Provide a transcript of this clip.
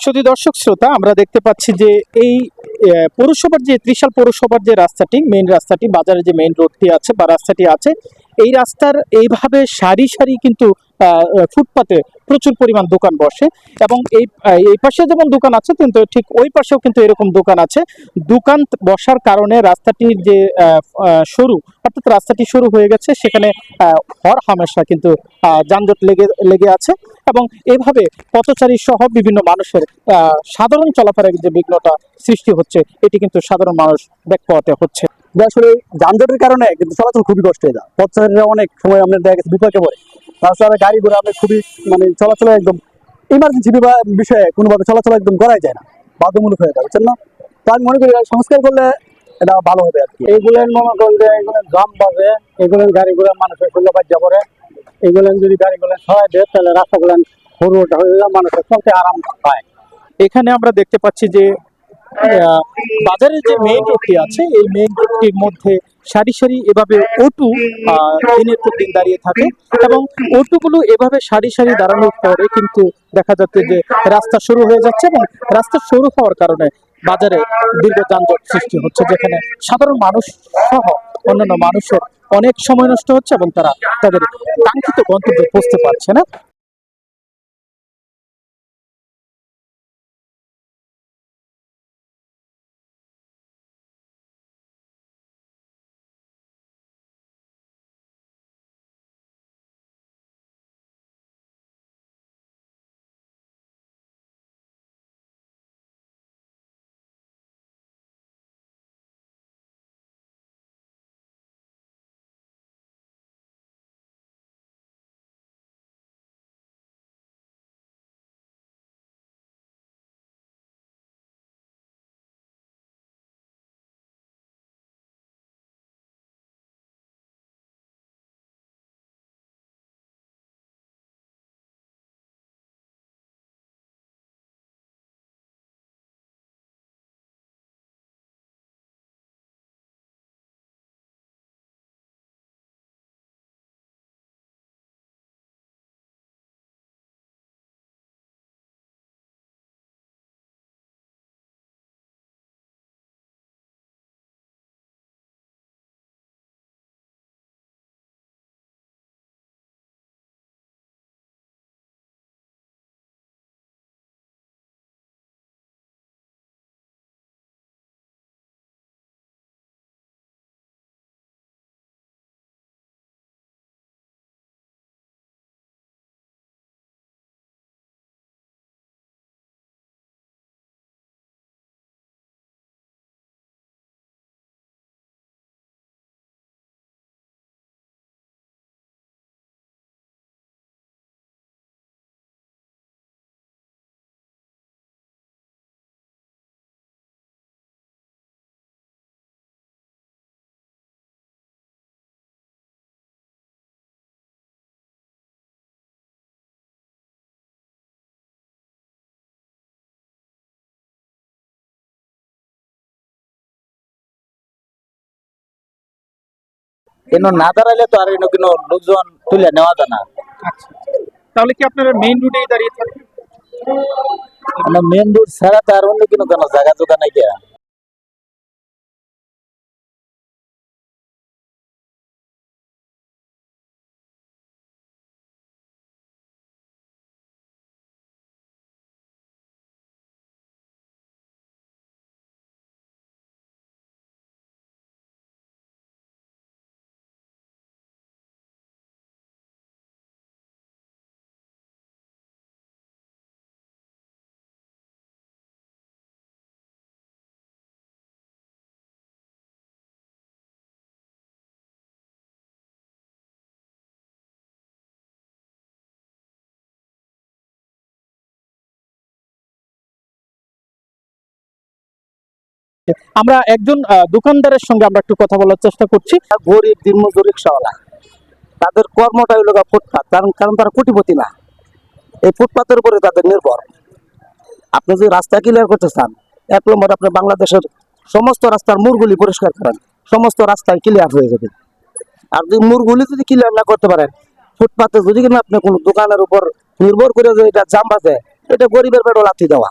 শুধু দর্শক শ্রোতা, আমরা দেখতে পাচ্ছি যে এই পৌরসভার যে ত্রিশাল পৌরসভার যে রাস্তাটি মেইন রাস্তাটি বাজারে যে মেইন রোডটি আছে বা রাস্তাটি আছে এই রাস্তার এইভাবে সারি সারি কিন্তু ফুটপাতে প্রচুর পরিমাণ দোকান বসে এবং এই এই পাশে যেমন দোকান আছে, কিন্তু ঠিক ওই পাশেও কিন্তু এরকম দোকান আছে। দোকান বসার কারণে রাস্তাটির যে সরু, অর্থাৎ রাস্তাটি শুরু হয়ে গেছে, সেখানে হর হামেশা কিন্তু যানজট লেগে লেগে আছে এবং এভাবে পথচারী সহ বিভিন্ন মানুষের সাধারণ চলাফেরার যে বিঘ্নতা সৃষ্টি হচ্ছে, এটি কিন্তু সাধারণ মানুষ ব্যাক পাওয়াতে হচ্ছে। যে আসলে যানজটের কারণে কিন্তু চলাচল খুবই কষ্ট হয়ে যায়। পথচারীরা অনেক সময় আমরা দেখা গেছে বিপাকে পড়ে। তাছাড়া গাড়ি ঘোড়া আমরা খুবই মানে চলাচলে একদম ইমার্জেন্সি বিষয়ে কোনোভাবে চলাচল একদম করাই যায় না বাধ্যমূলক হয়ে যায়, বুঝছেন না? তো আমি মনে করি সংস্কার করলে এটা ভালো হবে আর কি। এগুলেন মনে করেন যে এগুলো জাম বাজে, এগুলেন গাড়িগুলো মানুষের শূন্য বাজ্যা করে। এগুলেন যদি গাড়িগুলো সহায় দেয়, তাহলে রাস্তাগুলো সরু হয়ে যায়, মানুষের চলতে আরাম পায়। এখানে আমরা দেখতে পাচ্ছি যে আহ, বাজারের যে মেইন রোডটি আছে এই মেইন রোডটির মধ্যে সারি সারি এভাবে অটু দিনের পর দিন দাঁড়িয়ে থাকে এবং অটুগুলো এভাবে সারি সারি দাঁড়ানোর পরে কিন্তু দেখা যাচ্ছে যে রাস্তা শুরু হয়ে যাচ্ছে এবং রাস্তা শুরু হওয়ার কারণে বাজারে দীর্ঘ যানজট সৃষ্টি হচ্ছে যেখানে সাধারণ মানুষ সহ অন্যান্য মানুষের অনেক সময় নষ্ট হচ্ছে এবং তারা তাদের কাঙ্ক্ষিত গন্তব্যে পৌঁছতে পারছে না। কেন না দাঁড়াইলে তো আর কোনো লোকজন তুলে নেওয়া যায় না। আচ্ছা তাহলে কি আপনারা মেইন রোডেই দাঁড়িয়ে থাকবেন? মেইন রুট রোড ছাড়া তো আর অন্য কোনো কোনো জায়গা জোগা নাই গিয়া আমরা একজন দোকানদারের সঙ্গে আমরা একটু কথা বলার চেষ্টা করছি। গরিব দিনমজুর রিক্সাওয়ালা তাদের কর্মটা হলো ফুটপাত কারণ কারণ তারা কোটিপতি না। এই ফুটপাতের উপরে তাদের নির্ভর। আপনি যদি রাস্তা ক্লিয়ার করতে চান, এক নম্বর আপনি বাংলাদেশের সমস্ত রাস্তার মুরগুলি পরিষ্কার করেন। সমস্ত রাস্তায় ক্লিয়ার হয়ে যাবে। আর যদি মুরগুলি যদি ক্লিয়ার না করতে পারেন, ফুটপাতে যদি কিনা আপনি কোনো দোকানের উপর নির্ভর করে যে এটা জাম বাজে এটা গরিবের পেটও লাথি দেওয়া।